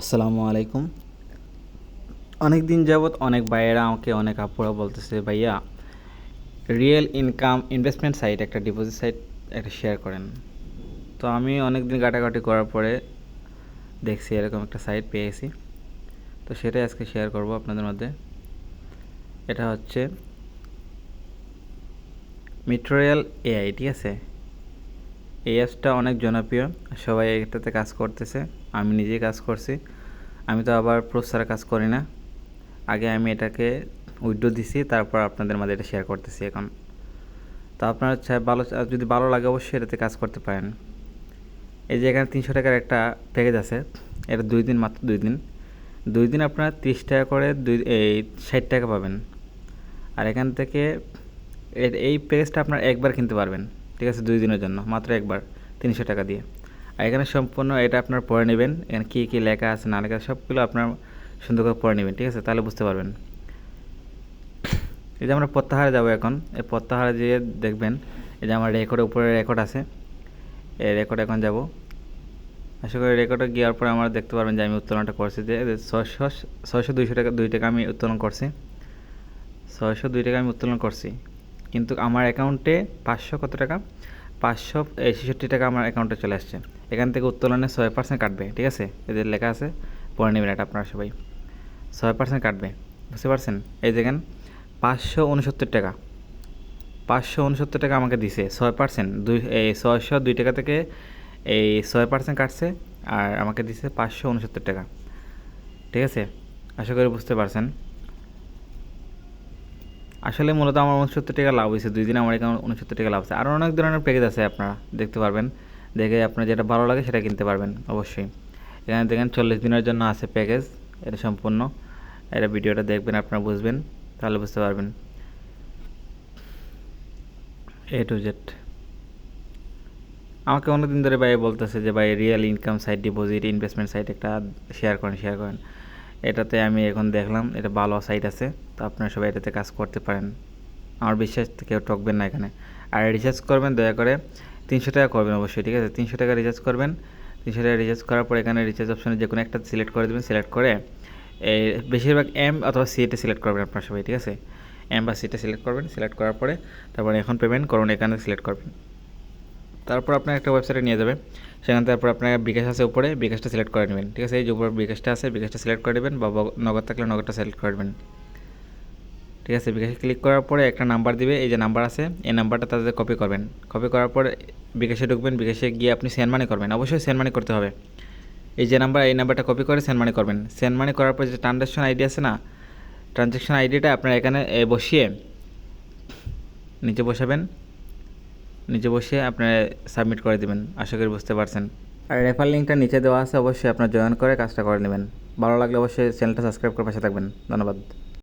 আসসালামু আলাইকুম। অনেক দিন যাবৎ অনেক ভাইয়েরা আমাকে অনেক আপুরা বলতেছে, ভাইয়া রিয়েল ইনকাম ইনভেস্টমেন্ট সাইট একটা ডিপোজিট সাইট একটা শেয়ার করেন। তো আমি অনেক দিন ঘাটাঘাটি করার পরে দেখছি এরকম একটা সাইট পেয়েছি। তো সেটাই আজকে শেয়ার করব আপনাদের মধ্যে। এটা হচ্ছে মিট্রোরিয়াল এআই ঠিক আছে? এই অ্যাপসটা অনেক জনপ্রিয়, সবাই এটাতে কাজ করতেছে, আমি নিজেই কাজ করছি। আমি তো আবার প্রো ছাড়া কাজ করি না। আগে আমি এটাকে উইড্রো দিছি, তারপর আপনাদের মাঝে এটা শেয়ার করতেছি এখন। তো আপনার চাই ভালো যদি ভালো লাগে অবশ্যই এটাতে কাজ করতে পারেন। এই যে এখানে তিনশো টাকার একটা প্যাকেজ আছে, এটা দুই দিন, মাত্র দুই দিন। দুই দিন আপনার তিরিশ টাকা করে দুই, এই ষাট টাকা পাবেন। আর এখান থেকে এই প্যাকেজটা আপনার একবার কিনতে পারবেন। ঠিক আছে, দুই দিনের জন্য, মাত্র একবার, তিনশো টাকা দিয়ে। আর এখানে সম্পূর্ণ এটা আপনার পড়ে নেবেন, এখানে কী কী লেখা আছে, না লেখা সবগুলো আপনার সুন্দর করে পড়ে নেবেন, ঠিক আছে? তাহলে বুঝতে পারবেন। এই যে আমরা প্রত্যাহারে যাব এখন, এই প্রত্যাহারে যেয়ে দেখবেন, এই যে আমার রেকর্ডের উপরে রেকর্ড আছে, এই রেকর্ড এখন যাব। আশা করি রেকর্ডে গিয়ার পরে আমরা দেখতে পারবেন যে আমি উত্তোলনটা করছি যে ছয়শো ছয়শো, দুইশো টাকা, দুই টাকা আমি উত্তোলন করছি। ছয়শো, দুই টাকা আমি উত্তোলন করছি। কিন্তু আমার অ্যাকাউন্টে পাঁচশো কত টাকা? পাঁচশো ছেষট্টি টাকা আমার অ্যাকাউন্টে চলে আসছে। এখান থেকে উত্তোলনে ছয় পার্সেন্ট কাটবে, ঠিক আছে? এদের লেখা আছে, পড়ে নেবেন এটা আপনারা সবাই। ছয় পার্সেন্ট কাটবে, বুঝতে পারছেন? এই দেখেন, পাঁচশো উনসত্তর টাকা। পাঁচশো উনসত্তর টাকা আমাকে দিছে, ছয় পার্সেন্ট দুই, এই ছয়শো দুই টাকা থেকে এই ছয় পার্সেন্ট কাটছে, আর আমাকে দিছে পাঁচশো উনসত্তর টাকা। ঠিক আছে? আশা করি বুঝতে পারছেন। আসলে মূলত আমার উনসত্তর টাকা লাভ হয়েছে, দুই দিন আমার এখানে উনসত্তর টাকা লাভ আছে আরও অনেক ধরনের প্যাকেজ আছে আপনারা দেখতে পারবেন। দেখে আপনার যেটা ভালো লাগে সেটা কিনতে পারবেন, অবশ্যই। এখানে দেখেন চল্লিশ দিনের জন্য আছে প্যাকেজ এটা সম্পূর্ণ। এটা ভিডিওটা দেখবেন, আপনারা বুঝবেন, তাহলে বুঝতে পারবেন। এ টু জেড আমাকে অনেকদিন ধরে ভাই বলতেছে যে, ভাই real income site deposit investment site একটা শেয়ার করেন শেয়ার করেন। এটাতে আমি এখন দেখলাম, এটা ভালো সাইট আছে, তো আপনারা সবাই এটাতে কাজ করতে পারেন। আমার বিশ্বাস কেউ ঠকবেন না এখানে। আর রিচার্জ করবেন, দয়া করে তিনশো টাকা করবেন অবশ্যই, ঠিক আছে? তিনশো টাকা রিচার্জ করবেন, তিনশো টাকা রিচার্জ করার পর এখানে রিচার্জ অপশনে যে কোনো একটা সিলেক্ট করে দেবেন সিলেক্ট করে এই বেশিরভাগ এম অথবা সিএটা সিলেক্ট করবেন আপনার সবাই, ঠিক আছে? এম বা সিটা সিলেক্ট করবেন সিলেক্ট করার পরে তারপরে এখন পেমেন্ট করুন, এখানে সিলেক্ট করবেন। তারপর আপনার একটা ওয়েবসাইটে নিয়ে যাবে। সেখানে তারপর আপনার বিকাশ আছে উপরে, বিকাশটা সিলেক্ট করে নেবেন। ঠিক আছে? এই যে উপরে বিকাশটা আছে, বিকাশটা সিলেক্ট করে দেবেন বা নগদ থাকলে নগদটা সিলেক্ট করে দেবেন ঠিক আছে? বিকাশে ক্লিক করার পরে একটা নাম্বার দিবে। এই যে নাম্বার আছে, এই নাম্বারটা তাদের কপি করবেন। কপি করার পর বিকাশে ঢুকবেন। বিকাশে গিয়ে আপনি সেন্ড মানি করবেন। অবশ্যই সেন্ড মানি করতে হবে। এই যে নাম্বার এই নাম্বারটা কপি করে সেন্ড মানি করবেন। সেন্ড মানি করার পর যে ট্রানজ্যাকশন আইডি আছে না ট্রানজ্যাকশন আইডিটা আপনার এখানে বসিয়ে নিচে বসাবেন। নিচে বসে আপনারা সাবমিট করে দেবেন, আশা করি বুঝতে পারছেন। আর রেফার লিঙ্কটা নিচে দেওয়া আছে, অবশ্যই আপনার জয়েন করে কাজটা করে নেবেন। ভালো লাগলে অবশ্যই চ্যানেলটা সাবস্ক্রাইব করে পাশে থাকবেন। ধন্যবাদ।